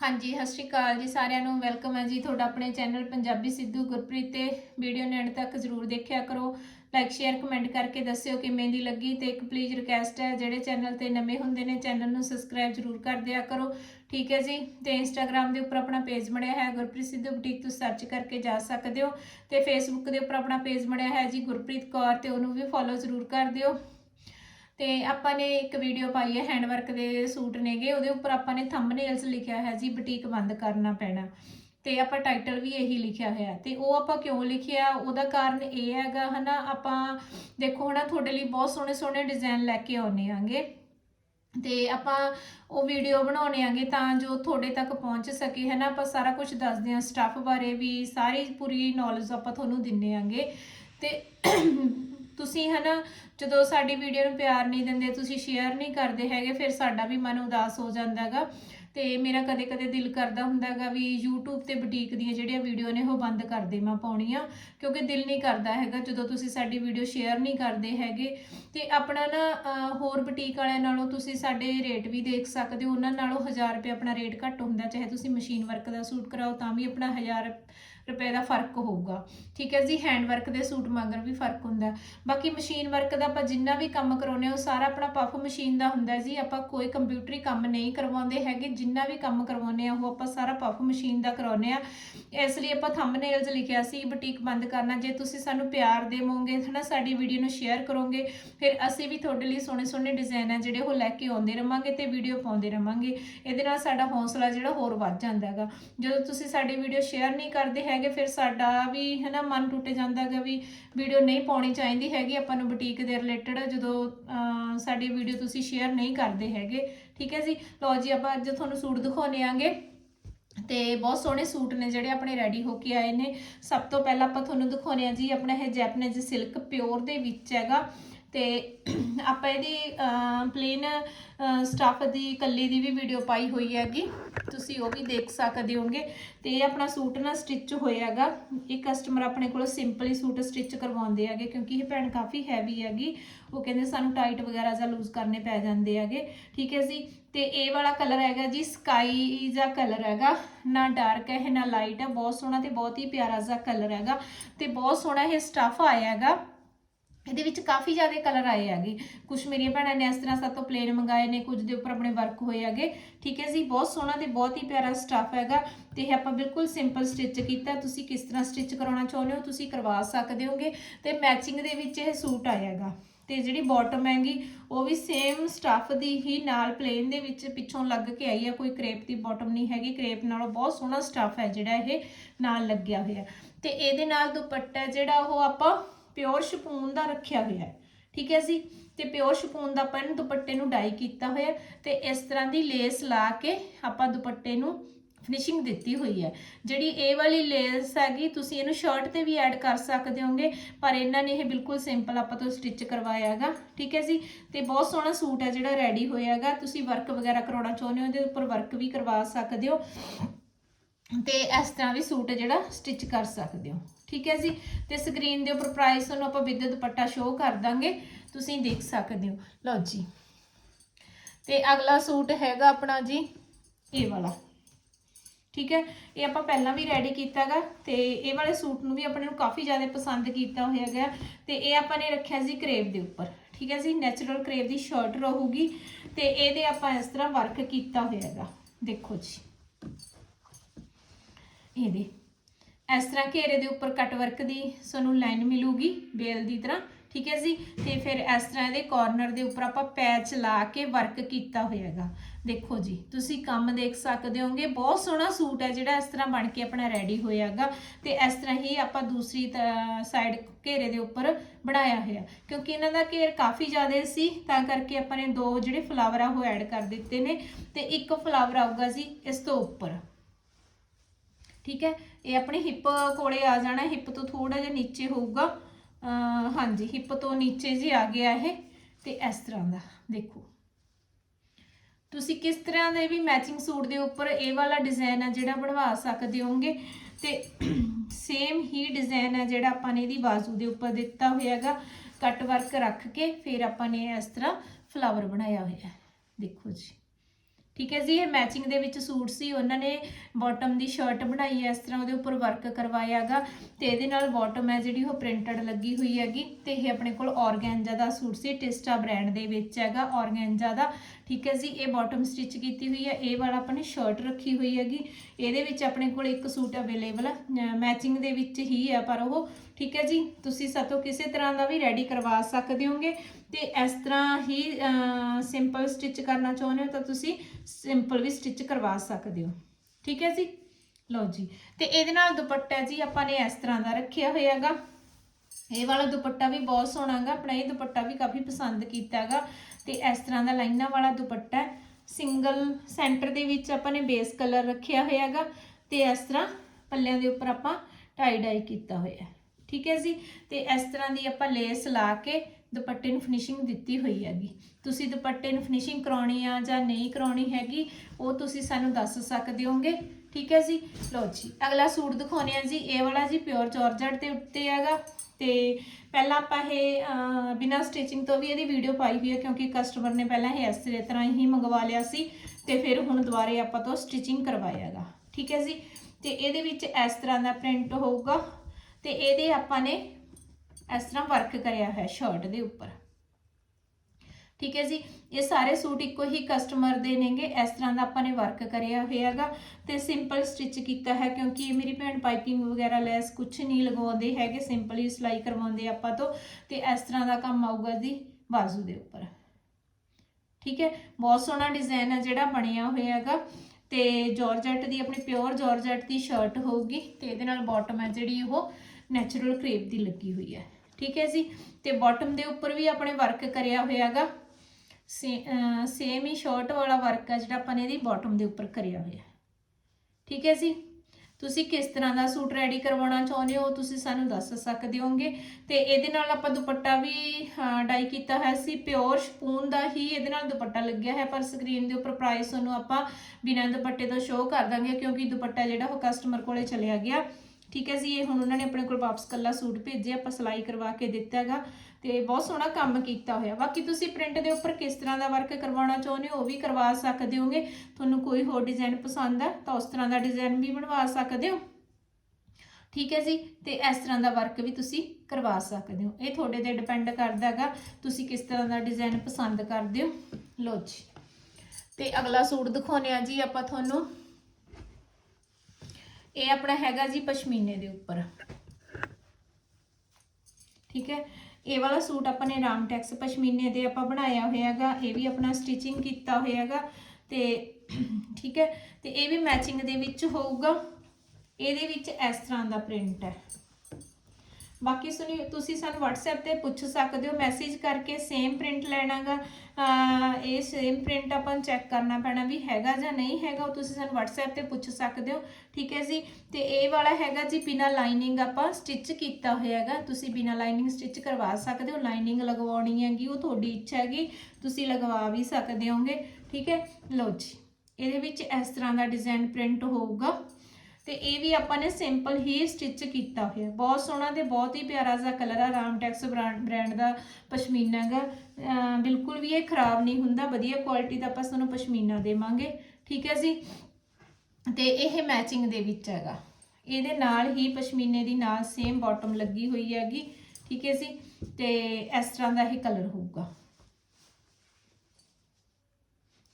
ਹਾਂਜੀ, ਸਤਿ ਸ਼੍ਰੀ ਅਕਾਲ ਜੀ ਸਾਰਿਆਂ ਨੂੰ। ਵੈਲਕਮ ਹੈ ਜੀ ਤੁਹਾਡਾ ਆਪਣੇ ਚੈਨਲ ਪੰਜਾਬੀ ਸਿੱਧੂ ਗੁਰਪ੍ਰੀਤ ਤੇ। ਵੀਡੀਓ ਨੇ ਐਂਡ ਤੱਕ ਜ਼ਰੂਰ ਦੇਖਿਆ ਕਰੋ। ਲਾਈਕ ਸ਼ੇਅਰ ਕਮੈਂਟ ਕਰਕੇ ਦੱਸਿਓ ਕਿਵੇਂ ਦੀ ਲੱਗੀ ਤੇ ਇੱਕ ਪਲੀਜ਼ ਰਿਕਵੈਸਟ ਹੈ, ਜਿਹੜੇ ਚੈਨਲ ਤੇ ਨਵੇਂ ਹੁੰਦੇ ਨੇ ਚੈਨਲ ਨੂੰ ਸਬਸਕ੍ਰਾਈਬ ਜ਼ਰੂਰ ਕਰ ਦਿਆ ਕਰੋ। ਠੀਕ ਹੈ ਜੀ? ਤੇ ਇੰਸਟਾਗ੍ਰam ਦੇ ਉੱਪਰ ਆਪਣਾ ਪੇਜ ਬਣਿਆ ਹੈ, ਗੁਰਪ੍ਰੀਤ ਸਿੱਧੂ ਬੁਟੀਕ ਤੋਂ ਸਰਚ ਕਰਕੇ ਜਾ ਸਕਦੇ ਹੋ। ਤੇ ਫੇਸਬੁੱਕ ਦੇ ਉੱਪਰ ਆਪਣਾ ਪੇਜ ਬਣਿਆ ਹੈ ਜੀ, ਗੁਰਪ੍ਰੀਤ ਕੌਰ ਤੇ ਉਹਨੂੰ ਵੀ ਫੋਲੋ ਜ਼ਰੂਰ ਕਰ ਦਿਓ। ਤੇ ਆਪਾਂ ਨੇ ਇੱਕ ਵੀਡੀਓ ਪਾਈ ਹੈ ਹੈਂਡਵਰਕ ਦੇ ਸੂਟ ਨੇਗੇ, ਉਹਦੇ ਉੱਪਰ ਆਪਾਂ ਨੇ ਥੰਬਨੇਲਸ ਲਿਖਿਆ ਹੈ ਜੀ, ਬੁਟੀਕ ਬੰਦ ਕਰਨਾ ਪੈਣਾ। ਤੇ ਆਪਾਂ ਟਾਈਟਲ ਵੀ ਇਹੀ ਲਿਖਿਆ ਹੋਇਆ। ਤੇ ਉਹ ਆਪਾਂ ਕਿਉਂ ਲਿਖਿਆ? ਉਹਦਾ ਕਾਰਨ ਇਹ ਹੈਗਾ ਹਨਾ, ਆਪਾਂ ਦੇਖੋ ਹਨਾ, ਤੁਹਾਡੇ ਲਈ ਬਹੁਤ ਸੋਹਣੇ ਸੋਹਣੇ ਡਿਜ਼ਾਈਨ ਲੈ ਕੇ ਆਉਨੇ ਆਂਗੇ। ਤੇ ਆਪਾਂ ਉਹ ਵੀਡੀਓ ਬਣਾਉਣੇ ਆਂਗੇ ਤਾਂ ਜੋ ਤੁਹਾਡੇ ਤੱਕ ਪਹੁੰਚ ਸਕੇ ਹੈ ਨਾ ਆਪਾਂ ਸਾਰਾ ਕੁਝ ਦੱਸਦੇ ਆਂ ਸਟੱਫ ਬਾਰੇ ਵੀ ਸਾਰੀ ਪੂਰੀ ਨੌਲੇਜ ਆਪਾਂ ਤੁਹਾਨੂੰ ਦਿੰਨੇ ਆਂਗੇ। ਤੇ ਤੁਸੀਂ ਹਨਾ, ਜਦੋਂ ਸਾਡੀ ਵੀਡੀਓ ਨੂੰ ਪਿਆਰ ਨਹੀਂ ਦਿੰਦੇ, ਤੁਸੀਂ ਸ਼ੇਅਰ ਨਹੀਂ ਕਰਦੇ ਹੈਗੇ, ਫਿਰ ਸਾਡਾ ਵੀ ਮਨ ਉਦਾਸ ਹੋ ਜਾਂਦਾ ਹੈਗਾ ਤੇ ਮੇਰਾ ਕਦੇ ਕਦੇ ਦਿਲ ਕਰਦਾ ਹੁੰਦਾ ਹੈਗਾ ਵੀ YouTube ਤੇ ਬੁਟੀਕ ਦੀਆਂ ਜਿਹੜੀਆਂ ਵੀਡੀਓ ਨੇ, ਉਹ ਬੰਦ ਕਰ ਦੇਵਾਂ ਪਾਉਣੀਆਂ, ਕਿਉਂਕਿ ਦਿਲ ਨਹੀਂ ਕਰਦਾ ਹੈਗਾ ਜਦੋਂ ਤੁਸੀਂ ਸਾਡੀ ਵੀਡੀਓ ਸ਼ੇਅਰ ਨਹੀਂ ਕਰਦੇ ਹੈਗੇ। ਤੇ ਆਪਣਾ ਨਾ ਹੋਰ ਬੁਟੀਕ ਵਾਲਿਆਂ ਨਾਲੋਂ ਤੁਸੀਂ ਸਾਡੇ ਰੇਟ ਵੀ ਦੇਖ ਸਕਦੇ ਹੋ, ਉਹਨਾਂ ਨਾਲੋਂ 1000 ਰੁਪਏ ਆਪਣਾ ਰੇਟ ਘੱਟ ਹੁੰਦਾ, ਚਾਹੇ ਤੁਸੀਂ ਮਸ਼ੀਨ ਵਰਕ ਦਾ ਸੂਟ ਕਰਾਓ, ਤਾਂ ਵੀ ਆਪਣਾ 1000 ਰੁਪਏ ਦਾ ਫ਼ਰਕ ਹੋਊਗਾ। ਠੀਕ ਹੈ ਜੀ ਹੈਂਡ ਵਰਕ ਦੇ ਸੂਟ ਮੰਗਰ ਵੀ ਫ਼ਰਕ ਹੁੰਦਾ ਬਾਕੀ ਮਸ਼ੀਨ ਵਰਕ ਦਾ ਆਪਾਂ ਜਿੰਨਾ ਵੀ ਕੰਮ ਕਰਾਉਨੇ ਉਹ ਸਾਰਾ ਆਪਣਾ ਪਫ ਮਸ਼ੀਨ ਦਾ ਹੁੰਦਾ ਜੀ। ਆਪਾਂ ਕੋਈ ਕੰਪਿਊਟਰੀ ਕੰਮ ਨਹੀਂ ਕਰਵਾਉਂਦੇ ਹੈਗੇ, ਜਿੰਨਾ ਵੀ ਕੰਮ ਕਰਵਾਉਨੇ ਆ ਉਹ ਆਪਾਂ ਸਾਰਾ ਪਫ ਮਸ਼ੀਨ ਦਾ ਕਰਾਉਨੇ ਆ ਇਸ ਲਈ ਆਪਾਂ ਥੰਬਨੇਲਸ ਲਿਖਿਆ ਸੀ ਬੁਟੀਕ ਬੰਦ ਕਰਨਾ। ਜੇ ਤੁਸੀਂ ਸਾਨੂੰ ਪਿਆਰ ਦੇਵੋਗੇ, ਹਨਾ, ਸਾਡੀ ਵੀਡੀਓ ਨੂੰ ਸ਼ੇਅਰ ਕਰੋਗੇ, ਫਿਰ ਅਸੀਂ ਵੀ ਤੁਹਾਡੇ ਲਈ ਸੋਹਣੇ ਸੋਹਣੇ ਡਿਜ਼ਾਈਨ ਆ ਜਿਹੜੇ ਉਹ ਲੈ ਕੇ ਆਉਂਦੇ ਰਵਾਂਗੇ ਤੇ ਵੀਡੀਓ ਪਾਉਂਦੇ ਰਵਾਂਗੇ। ਇਹਦੇ ਨਾਲ ਸਾਡਾ ਹੌਸਲਾ ਜਿਹੜਾ ਹੋਰ ਵੱਧ ਜਾਂਦਾ ਹੈਗਾ। ਜਦੋਂ ਤੁਸੀਂ ਸਾਡੀ ਵੀਡੀਓ ਸ਼ੇਅਰ ਨਹੀਂ ਕਰਦੇ ਹੈਗੇ ਫਿਰ ਸਾਡਾ ਵੀ ਹਨਾ ਮਨ ਟੁੱਟ ਜਾਂਦਾ ਹੈਗਾ ਵੀ ਵੀਡੀਓ ਨਹੀਂ ਪਾਉਣੀ ਚਾਹੀਦੀ ਹੈਗੀ ਆਪਾਂ ਨੂੰ ਬੁਟੀਕ ਦੇ ਰਿਲੇਟਡ ਜਦੋਂ ਅਹ, ਸਾਡੀ ਵੀਡੀਓ ਤੁਸੀਂ ਸ਼ੇਅਰ ਨਹੀਂ ਕਰਦੇ ਹੈਗੇ ਠੀਕ ਹੈ ਜੀ? ਲਓ ਜੀ ਆਪਾਂ ਅੱਜ ਤੁਹਾਨੂੰ ਸੂਟ ਦਿਖਾਉਣੇ ਆਂਗੇ। ਤੇ ਬਹੁਤ ਸੋਹਣੇ ਸੂਟ ਨੇ ਜਿਹੜੇ ਆਪਣੇ ਰੈਡੀ ਹੋ ਕੇ ਆਏ ਨੇ। ਸਭ ਤੋਂ ਪਹਿਲਾਂ ਆਪਾਂ ਤੁਹਾਨੂੰ ਦਿਖਾਉਣੇ ਆ ਜੀ ਆਪਣਾ ਇਹ ਜੈਪਨੀਜ਼ ਸਿਲਕ ਪਿਓਰ ਦੇ ਵਿੱਚ ਹੈਗਾ। ਤੇ ਆਪਾਂ ਇਹਦੀ ਪਲੇਨ ਸਟਫ ਦੀ ਕੱਲੀ ਦੀ ਵੀ ਵੀਡੀਓ ਪਾਈ ਹੋਈ ਹੈਗੀ। ਤੁਸੀਂ ਉਹ ਵੀ ਦੇਖ ਸਕਦੇ ਹੋਗੇ ਤੇ ਇਹ ਆਪਣਾ ਸੂਟ ਨਾ ਸਟਿਚ ਹੋਇਆ ਹੈਗਾ। ਇਹ ਕਸਟਮਰ ਆਪਣੇ ਕੋਲ ਸਿੰਪਲੀ ਸੂਟ ਸਟਿਚ ਕਰਵਾਉਂਦੇ ਹੈਗੇ, ਕਿਉਂਕਿ ਇਹ ਭੈਣ ਕਾਫੀ ਹੈਵੀ ਹੈਗੀ। ਉਹ ਕਹਿੰਦੇ ਸਾਨੂੰ ਟਾਈਟ ਵਗੈਰਾ ਜਾਂ ਲੂਜ਼ ਕਰਨੇ ਪੈ ਜਾਂਦੇ ਹੈਗੇ। ਠੀਕ ਹੈ ਜੀ? ਤੇ ਇਹ ਵਾਲਾ ਕਲਰ ਹੈਗਾ ਜੀ ਸਕਾਈ ਜਾਂ ਕਲਰ ਹੈਗਾ। ਨਾ ਡਾਰਕ ਹੈ, ਨਾ ਲਾਈਟ ਹੈ। ਬਹੁਤ ਸੋਹਣਾ ਤੇ ਬਹੁਤ ਹੀ ਪਿਆਰਾ ਜਿਹਾ ਕਲਰ ਹੈਗਾ। ਤੇ ਬਹੁਤ ਸੋਹਣਾ ਇਹ ਸਟਫ ਆਇਆ ਹੈਗਾ। ਇਹਦੇ ਵਿੱਚ ਕਾਫੀ ਜ਼ਿਆਦਾ ਕਲਰ ਆਏ ਹੈਗੇ। ਕੁਝ ਮੇਰੀਆਂ ਭੈਣਾਂ ਨੇ ਇਸ ਤਰ੍ਹਾਂ ਸਾਤੋਂ ਪਲੇਨ ਮੰਗਾਏ ਨੇ, ਕੁਝ ਦੇ ਉੱਪਰ ਆਪਣੇ ਵਰਕ ਹੋਏ ਹੈਗੇ। ਠੀਕ ਹੈ ਜੀ, ਬਹੁਤ ਸੋਹਣਾ ਤੇ ਬਹੁਤ ਹੀ ਪਿਆਰਾ ਸਟੱਫ ਹੈਗਾ ਤੇ ਇਹ ਆਪਾਂ ਬਿਲਕੁਲ ਸਿੰਪਲ ਸਟਿਚ ਕੀਤਾ। ਤੁਸੀਂ ਕਿਸ ਤਰ੍ਹਾਂ ਸਟਿਚ ਕਰਾਉਣਾ ਚਾਹੁੰਦੇ ਹੋ, ਤੁਸੀਂ ਕਰਵਾ ਸਕਦੇ ਹੋਗੇ ਤੇ ਮੈਚਿੰਗ ਦੇ ਵਿੱਚ ਇਹ ਸੂਟ ਆਇਆ ਹੈਗਾ। ਤੇ ਜਿਹੜੀ ਬਾਟਮ ਹੈਗੀ, ਉਹ ਵੀ ਸੇਮ ਸਟਫ ਦੀ ਹੀ ਨਾਲ ਪਲੇਨ ਦੇ ਵਿੱਚ ਪਿੱਛੋਂ ਲੱਗ ਕੇ ਆਈ ਹੈ। ਕੋਈ ਕ੍ਰੇਪ ਦੀ ਬਾਟਮ ਨਹੀਂ ਹੈਗੀ। ਕ੍ਰੇਪ ਨਾਲੋਂ ਬਹੁਤ ਸੋਹਣਾ ਸਟਫ ਹੈ ਜਿਹੜਾ ਇਹ ਨਾਲ ਲੱਗਿਆ ਹੋਇਆ। ਤੇ ਇਹਦੇ ਨਾਲ ਦੁਪੱਟਾ ਜਿਹੜਾ ਉਹ ਆਪਾਂ ਪਿਓਰ ਸ਼ਪੂਨ ਦਾ ਰੱਖਿਆ ਹੋਇਆ ਹੈ। ਠੀਕ ਹੈ ਜੀ? ਤੇ ਪਿਓਰ ਸ਼ਪੂਨ ਦਾ ਆਪਾਂ ਇਹਨੂੰ ਦੁਪੱਟੇ ਨੂੰ ਡਾਈ ਕੀਤਾ ਹੋਇਆ ਤੇ ਇਸ ਤਰ੍ਹਾਂ ਦੀ ਲੇਸ ਲਾ ਕੇ ਆਪਾਂ ਦੁਪੱਟੇ ਨੂੰ ਫਿਨਿਸ਼ਿੰਗ ਦਿੱਤੀ ਹੋਈ ਹੈ। ਜਿਹੜੀ ਇਹ ਵਾਲੀ ਲੇਸ ਹੈਗੀ, ਤੁਸੀਂ ਇਹਨੂੰ ਸ਼ਰਟ ਤੇ ਵੀ ਐਡ ਕਰ ਸਕਦੇ ਹੋਗੇ, ਪਰ ਇਹਨਾਂ ਨੇ ਇਹ ਬਿਲਕੁਲ ਸਿੰਪਲ ਆਪਾਂ ਤੋਂ ਸਟਿਚ ਕਰਵਾਇਆ ਹੈਗਾ। ਠੀਕ ਹੈ ਜੀ? ਤੇ ਬਹੁਤ ਸੋਹਣਾ ਸੂਟ ਹੈ ਜਿਹੜਾ ਰੈਡੀ ਹੋਇਆ ਹੈਗਾ। ਤੁਸੀਂ ਵਰਕ ਵਗੈਰਾ ਕਰਾਉਣਾ ਚਾਹੁੰਦੇ ਹੋ, ਇਹਦੇ ਉੱਪਰ ਵਰਕ ਵੀ ਕਰਵਾ ਸਕਦੇ ਹੋ। ਤੇ ਇਸ ਤਰ੍ਹਾਂ ਵੀ ਸੂਟ ਜਿਹੜਾ ਸਟਿਚ ਕਰ ਸਕਦੇ ਹੋ। ਠੀਕ ਹੈ ਜੀ? ਤੇ ਸਕਰੀਨ ਦੇ ਉੱਪਰ ਪ੍ਰਾਈਸ ਤੁਹਾਨੂੰ ਆਪਾਂ ਵਿਦ ਦੁਪੱਟਾ ਸ਼ੋਅ ਕਰ ਦਾਂਗੇ। ਤੁਸੀਂ ਦੇਖ ਸਕਦੇ ਹੋ। ਲਓ ਜੀ। ਤੇ ਅਗਲਾ ਸੂਟ ਹੈਗਾ ਆਪਣਾ ਜੀ, ਇਹ ਵਾਲਾ। ਠੀਕ ਹੈ? ਇਹ ਆਪਾਂ ਪਹਿਲਾਂ ਵੀ ਰੈਡੀ ਕੀਤਾਗਾ ਤੇ ਇਹ ਵਾਲੇ ਸੂਟ ਨੂੰ ਵੀ ਆਪਣੇ ਨੂੰ ਕਾਫੀ ਜ਼ਿਆਦਾ ਪਸੰਦ ਕੀਤਾ ਹੋਇਆ ਗਿਆ ਤੇ ਇਹ ਆਪਾਂ ਨੇ ਰੱਖਿਆ ਸੀ ਕਰੇਬ ਦੇ ਉੱਪਰ। ਠੀਕ ਹੈ ਜੀ? ਨੈਚੁਰਲ ਕਰੇਬ ਦੀ ਸ਼ਰਟ ਰਹੂਗੀ ਤੇ ਇਹਦੇ ਆਪਾਂ ਇਸ ਤਰ੍ਹਾਂ ਵਰਕ ਕੀਤਾ ਹੋਇਆ ਹੈਗਾ ਦੇਖੋ ਜੀ। ਇਹਦੇ। ਇਸ ਤਰ੍ਹਾਂ ਘੇਰੇ ਦੇ ਉੱਪਰ ਕਟ ਵਰਕ ਦੀ ਸਾਨੂੰ ਲਾਈਨ ਮਿਲੂਗੀ ਬੇਲ ਦੀ ਤਰ੍ਹਾਂ, ਠੀਕ ਹੈ ਜੀ? ਤੇ ਫਿਰ ਇਸ ਤਰ੍ਹਾਂ ਇਹਦੇ ਕਾਰਨਰ ਦੇ ਉੱਪਰ ਆਪਾਂ ਪੈਚ ਲਾ ਕੇ ਵਰਕ ਕੀਤਾ ਹੋਇਆਗਾ। ਦੇਖੋ ਜੀ, ਤੁਸੀਂ ਕੰਮ ਦੇਖ ਸਕਦੇ ਹੋਗੇ, ਬਹੁਤ ਸੋਹਣਾ ਸੂਟ ਹੈ ਜਿਹੜਾ ਇਸ ਤਰ੍ਹਾਂ ਬਣ ਕੇ ਆਪਣਾ ਰੈਡੀ ਹੋਇਆਗਾ। ਤੇ ਇਸ ਤਰ੍ਹਾਂ ਹੀ ਆਪਾਂ ਦੂਸਰੀ ਸਾਈਡ ਘੇਰੇ ਦੇ ਉੱਪਰ ਬਣਾਇਆ ਹੋਇਆ। ਕਿਉਂਕਿ ਇਹਨਾਂ ਦਾ ਘੇਰ ਕਾਫੀ ਜ਼ਿਆਦਾ ਸੀ, ਤਾਂ ਕਰਕੇ ਆਪਾਂ ਨੇ ਦੋ ਜਿਹੜੇ ਫਲਾਵਰ ਆ ਉਹ ਐਡ ਕਰ ਦਿੱਤੇ ਨੇ। ਤੇ ਇੱਕ ਫਲਾਵਰ ਆਊਗਾ ਜੀ ਇਸ ਤੋਂ ਉੱਪਰ। ਠੀਕ ਹੈ? ਇਹ ਆਪਣੇ ਹਿੱਪ ਕੋਲੇ ਆ ਜਾਣਾ ਹਿੱਪ ਤੋਂ ਥੋੜਾ ਜਿਹਾ ਨੀਚੇ ਹੋਊਗਾ। ਹਾਂਜੀ ਹਿੱਪ ਤੋਂ ਨੀਚੇ ਜੀ ਆ ਗਿਆ ਇਹ, ਤੇ ਇਸ ਤਰ੍ਹਾਂ ਦਾ, ਦੇਖੋ। ਤੁਸੀਂ ਕਿਸ ਤਰ੍ਹਾਂ ਦੇ ਵੀ ਮੈਚਿੰਗ ਸੂਟ ਦੇ ਉੱਪਰ ਇਹ ਵਾਲਾ ਡਿਜ਼ਾਈਨ ਆ ਜਿਹੜਾ ਬਣਵਾ ਸਕਦੇ ਹੋਗੇ ਤੇ ਸੇਮ ਹੀ ਡਿਜ਼ਾਈਨ ਹੈ ਜਿਹੜਾ ਆਪਾਂ ਨੇ ਇਹਦੀ ਬਾਜ਼ੂ ਦੇ ਉੱਪਰ ਦਿੱਤਾ ਹੋਇਆ ਹੈਗਾ। ਕੱਟ ਵਰਕ ਰੱਖ ਕੇ ਫਿਰ ਆਪਾਂ ਨੇ ਇਸ ਤਰ੍ਹਾਂ ਫਲਾਵਰ ਬਣਾਇਆ ਹੋਇਆ ਦੇਖੋ ਜੀ। ਠੀਕ ਹੈ ਜੀ, ਇਹ ਮੈਚਿੰਗ ਦੇ ਵਿੱਚ ਸੂਟ ਸੀ, ਉਹਨਾਂ ਨੇ ਬਾਟਮ ਦੀ ਸ਼ਰਟ ਬਣਾਈ ਹੈ, ਇਸ ਤਰ੍ਹਾਂ ਉਹਦੇ ਉੱਪਰ ਵਰਕ ਕਰਵਾਇਆਗਾ ਤੇ ਇਹਦੇ ਨਾਲ ਬਾਟਮ ਹੈ ਜਿਹੜੀ ਉਹ ਪ੍ਰਿੰਟਡ ਲੱਗੀ ਹੋਈ ਹੈਗੀ ਤੇ ਇਹ ਆਪਣੇ ਕੋਲ ਔਰਗੈਂਜਾ ਦਾ ਸੂਟ ਸੀ ਟਿਸਟਾ ਬ੍ਰਾਂਡ ਦੇ ਵਿੱਚ ਹੈਗਾ ਔਰਗੈਂਜਾ ਦਾ, ਠੀਕ ਹੈ ਜੀ, ਇਹ ਬਾਟਮ ਸਟਿਚ ਕੀਤੀ ਹੋਈ ਹੈ, ਇਹ ਵਾਲਾ ਆਪਾਂ ਨੇ ਸ਼ਰਟ ਰੱਖੀ ਹੋਈ ਹੈਗੀ, ਇਹਦੇ ਵਿੱਚ ਆਪਣੇ ਕੋਲ ਇੱਕ ਸੂਟ ਅਵੇਲੇਬਲ ਮੈਚਿੰਗ ਦੇ ਵਿੱਚ ਹੀ ਹੈ ਪਰ ਉਹ ਠੀਕ ਹੈ ਜੀ? ਤੁਸੀਂ ਸਾਤੋਂ ਕਿਸੇ ਤਰ੍ਹਾਂ ਦਾ ਵੀ ਰੈਡੀ ਕਰਵਾ ਸਕਦੇ ਹੋਗੇ। ਤੇ ਇਸ ਤਰ੍ਹਾਂ ਹੀ ਸਿੰਪਲ ਸਟਿਚ ਕਰਨਾ ਚਾਹੁੰਦੇ ਹੋ ਤਾਂ ਤੁਸੀਂ ਸਿੰਪਲ ਵੀ ਸਟਿਚ ਕਰਵਾ ਸਕਦੇ ਹੋ। ਠੀਕ ਹੈ ਜੀ? ਲਓ ਜੀ। ਤੇ ਇਹਦੇ ਨਾਲ ਦੁਪੱਟਾ ਜੀ ਆਪਾਂ ਨੇ ਇਸ ਤਰ੍ਹਾਂ ਦਾ ਰੱਖਿਆ ਹੋਇਆ ਹੈਗਾ। ਇਹ ਵਾਲਾ ਦੁਪੱਟਾ ਵੀ ਬਹੁਤ ਸੋਹਣਾ ਹੈਗਾ। ਆਪਣਾ ਇਹ ਦੁਪੱਟਾ ਵੀ ਕਾਫੀ ਪਸੰਦ ਕੀਤਾ ਹੈਗਾ। ਤੇ ਇਸ ਤਰ੍ਹਾਂ ਦਾ ਲਾਈਨਾਂ ਵਾਲਾ ਦੁਪੱਟਾ ਸਿੰਗਲ ਸੈਂਟਰ ਦੇ ਵਿੱਚ ਆਪਾਂ ਨੇ ਬੇਸ ਕਲਰ ਰੱਖਿਆ ਹੋਇਆ ਹੈਗਾ। ਤੇ ਇਸ ਤਰ੍ਹਾਂ ਪੱਲਿਆਂ ਦੇ ਉੱਪਰ ਆਪਾਂ ਟਾਈ ਡਾਈ ਕੀਤਾ ਹੋਇਆ ਠੀਕ ਹੈ ਜੀ? ਤੇ ਇਸ ਤਰ੍ਹਾਂ ਦੀ ਆਪਾਂ ਲੇਸ ਲਾ ਕੇ ਦੁਪੱਟੇ ਨੂੰ ਫਿਨਿਸ਼ਿੰਗ ਦਿੱਤੀ ਹੋਈ ਹੈਗੀ। ਤੁਸੀਂ ਦੁਪੱਟੇ ਨੂੰ ਫਿਨਿਸ਼ਿੰਗ ਕਰਾਉਣੀ ਆ ਜਾਂ ਨਹੀਂ ਕਰਾਉਣੀ ਹੈਗੀ ਉਹ ਤੁਸੀਂ ਸਾਨੂੰ ਦੱਸ ਸਕਦੇ ਹੋਗੇ। ਠੀਕ ਹੈ ਜੀ? ਲਓ ਜੀ ਅਗਲਾ ਸੂਟ ਦਿਖਾਉਣੇ ਆ ਜੀ। ਇਹ ਵਾਲਾ ਜੀ ਪਿਓਰ ਜਾਰਜਟ ਦੇ ਉੱਤੇ ਹੈਗਾ। ਤੇ ਪਹਿਲਾਂ ਆਪਾਂ ਇਹ ਅਹ, ਬਿਨਾਂ ਸਟਿਚਿੰਗ ਤੋਂ ਵੀ ਇਹਦੀ ਵੀਡੀਓ ਪਾਈ ਹੋਈ ਹੈ ਕਿਉਂਕਿ ਕਸਟਮਰ ਨੇ ਪਹਿਲਾਂ ਇਹ ਇਸ ਤਰ੍ਹਾਂ ਹੀ ਮੰਗਵਾ ਲਿਆ ਸੀ। ਤੇ ਫਿਰ ਹੁਣ ਦੁਬਾਰੇ ਆਪਾਂ ਤੋਂ ਸਟਿਚਿੰਗ ਕਰਵਾਇਆ ਹੈਗਾ। ਠੀਕ ਹੈ ਜੀ? ਤੇ ਇਹਦੇ ਵਿੱਚ ਇਸ ਤਰ੍ਹਾਂ ਦਾ ਪ੍ਰਿੰਟ ਹੋਊਗਾ। ਤੇ ਇਹਦੇ ਆਪਾਂ ਨੇ ਇਸ ਤਰ੍ਹਾਂ ਵਰਕ ਕਰਿਆ ਹੋਇਆ ਸ਼ਰਟ ਦੇ ਉੱਪਰ। ਠੀਕ ਹੈ ਜੀ? ਇਹ ਸਾਰੇ ਸੂਟ ਇੱਕੋ ਹੀ ਕਸਟਮਰ ਦੇ ਨੇਗੇ। ਇਸ ਤਰ੍ਹਾਂ ਦਾ ਆਪਾਂ ਨੇ ਵਰਕ ਕਰਿਆ ਹੋਇਆ ਹੈਗਾ ਤੇ ਸਿੰਪਲ ਸਟਿਚ ਕੀਤਾ ਹੈ ਕਿਉਂਕਿ ਇਹ ਮੇਰੀ ਭੈਣ ਪਾਈਪਿੰਗ ਵਗੈਰਾ ਲੈਸ ਕੁਝ ਨਹੀਂ ਲਗਾਉਂਦੇ ਹੈਗੇ। ਸਿੰਪਲ ਹੀ ਸਿਲਾਈ ਕਰਵਾਉਂਦੇ ਆਪਾਂ ਤੋਂ। ਤੇ ਇਸ ਤਰ੍ਹਾਂ ਦਾ ਕੰਮ ਆਊਗਾ ਜੀ ਬਾਜ਼ੂ ਦੇ ਉੱਪਰ। ਠੀਕ ਹੈ? ਬਹੁਤ ਸੋਹਣਾ ਡਿਜ਼ਾਈਨ ਹੈ ਜਿਹੜਾ ਬਣਿਆ ਹੋਇਆ ਹੈਗਾ ਤੇ ਜਾਰਜਟ ਦੀ, ਆਪਣੀ ਪਿਓਰ ਜਾਰਜਟ ਦੀ ਸ਼ਰਟ ਹੋਊਗੀ ਤੇ ਇਹਦੇ ਨਾਲ ਬਾਟਮ ਹੈ ਜਿਹੜੀ ਉਹ ਨੈਚੁਰਲ ਕ੍ਰੇਪ ਦੀ ਲੱਗੀ ਹੋਈ ਹੈ। ਠੀਕ ਹੈ ਜੀ? ਤੇ ਬਾਟਮ ਦੇ ਉੱਪਰ ਵੀ ਆਪਣੇ ਵਰਕ ਕਰਿਆ ਹੋਇਆ ਹੈਗਾ ਸੇਮ ਹੀ ਸ਼ਰਟ ਵਾਲਾ ਵਰਕ ਹੈ ਜਿਹੜਾ ਆਪਾਂ ਨੇ ਇਹਦੀ ਬਾਟਮ ਦੇ ਉੱਪਰ ਕਰਿਆ ਹੋਇਆ। ਠੀਕ ਹੈ ਜੀ? ਤੁਸੀਂ ਕਿਸ ਤਰ੍ਹਾਂ ਦਾ ਸੂਟ ਰੈਡੀ ਕਰਵਾਉਣਾ ਚਾਹੁੰਦੇ ਹੋ, ਤੁਸੀਂ ਸਾਨੂੰ ਦੱਸ ਸਕਦੇ ਹੋਗੇ ਤੇ ਇਹਦੇ ਨਾਲ ਆਪਾਂ ਦੁਪੱਟਾ ਵੀ ਡਾਈ ਕੀਤਾ ਹੋਇਆ ਸੀ ਪਿਓਰ ਸ਼ਪੂਨ ਦਾ ਹੀ ਇਹਦੇ ਨਾਲ ਦੁਪੱਟਾ ਲੱਗਿਆ ਹੈ ਪਰ ਸਕਰੀਨ ਦੇ ਉੱਪਰ ਪ੍ਰਾਈਸ ਤੁਹਾਨੂੰ ਆਪਾਂ ਬਿਨਾਂ ਦੁਪੱਟੇ ਤੋਂ ਸ਼ੋਅ ਕਰ ਦਾਂਗੇ, ਕਿਉਂਕਿ ਦੁਪੱਟਾ ਜਿਹੜਾ ਉਹ ਕਸਟਮਰ ਕੋਲੇ ਚਲਿਆ ਗਿਆ। ਠੀਕ ਹੈ ਜੀ, ਇਹ ਹੁਣ ਉਹਨਾਂ ਨੇ ਆਪਣੇ ਕੋਲ ਵਾਪਸ ਕੱਲਾ ਸੂਟ ਭੇਜਿਆ, ਆਪਾਂ ਸਿਲਾਈ ਕਰਵਾ ਕੇ ਦਿੱਤਾ ਹੈਗਾ ਤੇ ਬਹੁਤ ਸੋਹਣਾ ਕੰਮ ਕੀਤਾ ਹੋਇਆ। ਬਾਕੀ ਤੁਸੀਂ ਪ੍ਰਿੰਟ ਦੇ ਉੱਪਰ ਕਿਸ ਤਰ੍ਹਾਂ ਦਾ ਵਰਕ ਕਰਵਾਉਣਾ ਚਾਹੁੰਦੇ ਹੋ ਉਹ ਵੀ ਕਰਵਾ ਸਕਦੇ ਹੋਗੇ। ਤੁਹਾਨੂੰ ਕੋਈ ਹੋਰ ਡਿਜ਼ਾਈਨ ਪਸੰਦ ਹੈ ਤਾਂ ਉਸ ਤਰ੍ਹਾਂ ਦਾ ਡਿਜ਼ਾਈਨ ਵੀ ਬਣਵਾ ਸਕਦੇ ਹੋ। ਠੀਕ ਹੈ ਜੀ, ਤੇ ਇਸ ਤਰ੍ਹਾਂ ਦਾ ਵਰਕ ਵੀ ਤੁਸੀਂ ਕਰਵਾ ਸਕਦੇ ਹੋ। ਇਹ ਤੁਹਾਡੇ ਤੇ ਡਿਪੈਂਡ ਕਰਦਾ ਹੈਗਾ, ਤੁਸੀਂ ਕਿਸ ਤਰ੍ਹਾਂ ਦਾ ਡਿਜ਼ਾਈਨ ਪਸੰਦ ਕਰਦੇ ਹੋ। ਲਓ ਜੀ। ਤੇ ਅਗਲਾ ਸੂਟ ਦਿਖਾਉਣੇ ਆ ਜੀ ਆਪਾਂ ਤੁਹਾਨੂੰ। ਇਹ ਆਪਣਾ ਹੈਗਾ ਜੀ ਪਸ਼ਮੀਨੇ ਦੇ ਉੱਪਰ। ਠੀਕ ਹੈ? ਇਹ ਵਾਲਾ ਸੂਟ ਆਪਾਂ ਨੇ ਰਾਮਟੈਕਸ ਪਸ਼ਮੀਨੇ ਦੇ ਆਪਾਂ ਬਣਾਇਆ ਹੋਇਆ ਹੈਗਾ ਇਹ ਵੀ ਆਪਣਾ ਸਟਿਚਿੰਗ ਕੀਤਾ ਹੋਇਆ ਹੈਗਾ ਤੇ ਠੀਕ ਹੈ? ਤੇ ਇਹ ਵੀ ਮੈਚਿੰਗ ਦੇ ਵਿੱਚ ਹੋਊਗਾ। ਇਹਦੇ ਵਿੱਚ ਇਸ ਤਰ੍ਹਾਂ ਦਾ ਪ੍ਰਿੰਟ ਹੈ। ਬਾਕੀ ਸੁਣੀ ਤੁਸੀਂ ਸਾਨੂੰ WhatsApp ਤੇ ਪੁੱਛ ਸਕਦੇ ਹੋ ਮੈਸੇਜ ਕਰਕੇ ਸੇਮ ਪ੍ਰਿੰਟ ਲੈਣਾਗਾ। ਇਹ ਸੇਮ ਪ੍ਰਿੰਟ ਆਪਾਂ ਨੂੰ ਚੈੱਕ ਕਰਨਾ ਪੈਣਾ ਵੀ ਹੈਗਾ ਜਾਂ ਨਹੀਂ ਹੈਗਾ, ਉਹ ਤੁਸੀਂ ਸਾਨੂੰ WhatsApp ਤੇ ਪੁੱਛ ਸਕਦੇ ਹੋ, ਠੀਕ ਹੈ ਜੀ? ਤੇ ਇਹ ਵਾਲਾ ਹੈਗਾ ਜੀ ਬਿਨਾ ਲਾਈਨਿੰਗ ਆਪਾਂ ਸਟਿਚ ਕੀਤਾ ਹੋਇਆ ਹੈਗਾ ਤੁਸੀਂ ਬਿਨਾ ਲਾਈਨਿੰਗ ਸਟਿਚ ਕਰਵਾ ਸਕਦੇ ਹੋ ਲਾਈਨਿੰਗ ਲਗਵਾਉਣੀ ਹੈਗੀ, ਉਹ ਤੁਹਾਡੀ ਇੱਛਾ ਹੈਗੀ, ਤੁਸੀਂ ਲਗਵਾ ਵੀ ਸਕਦੇ ਹੋਗੇ, ਠੀਕ ਹੈ? ਲਓ ਜੀ, ਇਹਦੇ ਵਿੱਚ ਇਸ ਤਰ੍ਹਾਂ ਦਾ ਡਿਜ਼ਾਈਨ ਪ੍ਰਿੰਟ ਹੋਊਗਾ। ਤੇ ਇਹ ਵੀ ਆਪਾਂ ਨੇ ਸਿੰਪਲ ਹੀ ਸਟਿਚ ਕੀਤਾ ਹੋਇਆ ਬਹੁਤ ਸੋਹਣਾ ਤੇ ਬਹੁਤ ਹੀ ਪਿਆਰਾ ਜਿਹਾ ਕਲਰ ਆ, ਰਾਮਟੈਕਸ ਬ੍ਰਾਂਡ ਦਾ ਪਸ਼ਮੀਨਾ ਹੈਗਾ। ਬਿਲਕੁਲ ਵੀ ਇਹ ਖਰਾਬ ਨਹੀਂ ਹੁੰਦਾ, ਵਧੀਆ ਕੁਆਲਿਟੀ ਦਾ ਆਪਾਂ ਤੁਹਾਨੂੰ ਪਸ਼ਮੀਨਾ ਦੇਵਾਂਗੇ। ਠੀਕ ਹੈ ਜੀ? ਤੇ ਇਹ ਮੈਚਿੰਗ ਦੇ ਵਿੱਚ ਹੈਗਾ। ਇਹਦੇ ਨਾਲ ਹੀ ਪਸ਼ਮੀਨੇ ਦੀ ਨਾਲ ਸੇਮ ਬਾਟਮ ਲੱਗੀ ਹੋਈ ਹੈਗੀ। ਠੀਕ ਹੈ ਜੀ? ਤੇ ਇਸ ਤਰ੍ਹਾਂ ਦਾ ਇਹ ਕਲਰ ਹੋਊਗਾ।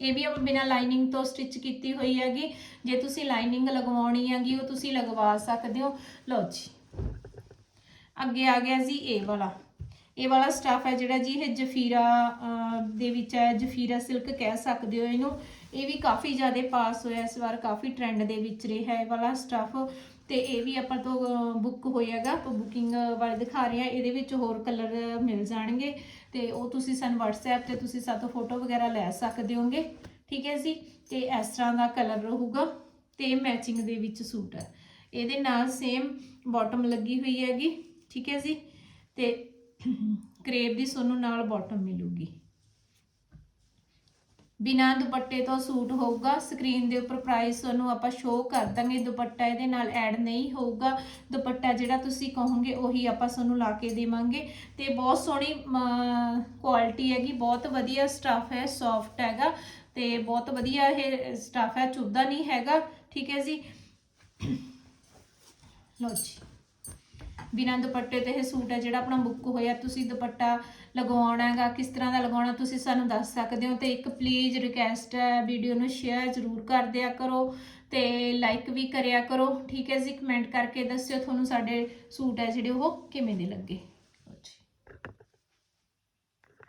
ਇਹ ਵੀ ਆਪਾਂ ਬਿਨਾ ਲਾਈਨਿੰਗ ਤੋਂ ਸਟਿਚ ਕੀਤੀ ਹੋਈ ਹੈਗੀ। ਜੇ ਤੁਸੀਂ ਲਾਈਨਿੰਗ ਲਗਵਾਉਣੀ ਹੈਗੀ, ਉਹ ਤੁਸੀਂ ਲਗਵਾ ਸਕਦੇ ਹੋ। ਲਓ ਜੀ। ਅੱਗੇ ਆ ਗਿਆ ਜੀ ਇਹ ਵਾਲਾ। ਇਹ ਵਾਲਾ ਸਟਾਫ ਹੈ ਜਿਹੜਾ ਜੀ ਇਹ ਜਫੀਰਾ ਦੇ ਵਿੱਚ ਹੈ। ਜਫੀਰਾ ਸਿਲਕ ਕਹਿ ਸਕਦੇ ਹੋ ਇਹਨੂੰ। ਇਹ ਵੀ ਕਾਫੀ ਜ਼ਿਆਦਾ ਪਾਸ ਹੋਇਆ ਇਸ ਵਾਰ, ਕਾਫੀ ਟ੍ਰੈਂਡ ਦੇ ਵਿੱਚ ਰਿਹਾ ਇਹ ਵਾਲਾ ਸਟਾਫ ਤੇ ਇਹ ਵੀ ਆਪਾਂ ਤੋਂ ਬੁੱਕ ਹੋਇਆਗਾ ਆਪਾਂ ਬੁਕਿੰਗ ਵਾਲੇ ਦਿਖਾ ਰਹੇ ਹਾਂ। ਇਹਦੇ ਵਿੱਚ ਹੋਰ ਕਲਰ ਮਿਲ ਜਾਣਗੇ। ਤੇ ਉਹ ਤੁਸੀਂ ਸਾਨੂੰ WhatsApp ਤੇ ਤੁਸੀਂ ਸਾਤੋਂ ਫੋਟੋ ਵਗੈਰਾ ਲੈ ਸਕਦੇ ਹੋਗੇ। ਠੀਕ ਹੈ ਜੀ? ਤੇ ਇਸ ਤਰ੍ਹਾਂ ਦਾ ਕਲਰ ਰਹੂਗਾ ਤੇ ਮੈਚਿੰਗ ਦੇ ਵਿੱਚ ਸੂਟ ਹੈ। ਇਹਦੇ ਨਾਲ ਸੇਮ ਬਾਟਮ ਲੱਗੀ ਹੋਈ ਹੈਗੀ। ਠੀਕ ਹੈ ਜੀ? ਤੇ ਕਰੇਪ ਦੀ ਸੋਨੂੰ ਨਾਲ ਬਾਟਮ ਮਿਲੂਗੀ। ਬਿਨਾ ਦੁਪੱਟੇ ਤੋਂ ਸੂਟ ਹੋਊਗਾ। ਸਕਰੀਨ ਦੇ ਉੱਪਰ ਪ੍ਰਾਈਸ ਤੁਹਾਨੂੰ ਆਪਾਂ ਸ਼ੋਅ ਕਰ ਦਾਂਗੇ। ਦੁਪੱਟਾ ਇਹਦੇ ਨਾਲ ਐਡ ਨਹੀਂ ਹੋਊਗਾ। ਦੁਪੱਟਾ ਜਿਹੜਾ ਤੁਸੀਂ ਕਹੋਗੇ, ਉਹੀ ਆਪਾਂ ਤੁਹਾਨੂੰ ਲਾ ਕੇ ਦੇਵਾਂਗੇ। ਤੇ ਬਹੁਤ ਸੋਹਣੀ ਕੁਆਲਿਟੀ ਹੈਗੀ। ਬਹੁਤ ਵਧੀਆ ਸਟਫ ਹੈ ਸੌਫਟ ਹੈਗਾ। ਤੇ ਬਹੁਤ ਵਧੀਆ ਇਹ ਸਟਾਫ ਹੈ। ਚੁੱਭਦਾ ਨਹੀਂ ਹੈਗਾ। ਠੀਕ ਹੈ ਜੀ? ਲਓ ਜੀ। ਬਿਨਾਂ ਦੁਪੱਟੇ ਤੇ ਇਹ ਸੂਟ ਹੈ ਜਿਹੜਾ ਆਪਣਾ ਬੁੱਕ ਹੋਇਆ। ਤੁਸੀਂ ਦੁਪੱਟਾ ਲਗਾਉਣਾ ਹੈਗਾ, ਕਿਸ ਤਰ੍ਹਾਂ ਦਾ ਲਗਾਉਣਾ ਤੁਸੀਂ ਸਾਨੂੰ ਦੱਸ ਸਕਦੇ ਹੋ ਤੇ ਇੱਕ ਪਲੀਜ਼ ਰਿਕਵੈਸਟ ਹੈ ਵੀਡੀਓ ਨੂੰ ਸ਼ੇਅਰ ਜ਼ਰੂਰ ਕਰ ਦਿਆ ਕਰੋ ਤੇ ਲਾਈਕ ਵੀ ਕਰਿਆ ਕਰੋ, ਠੀਕ ਹੈ ਜੀ? ਕਮੈਂਟ ਕਰਕੇ ਦੱਸਿਓ ਤੁਹਾਨੂੰ ਸਾਡੇ ਸੂਟ ਹੈ ਜਿਹੜੇ ਉਹ ਕਿਵੇਂ ਦੇ ਲੱਗੇ।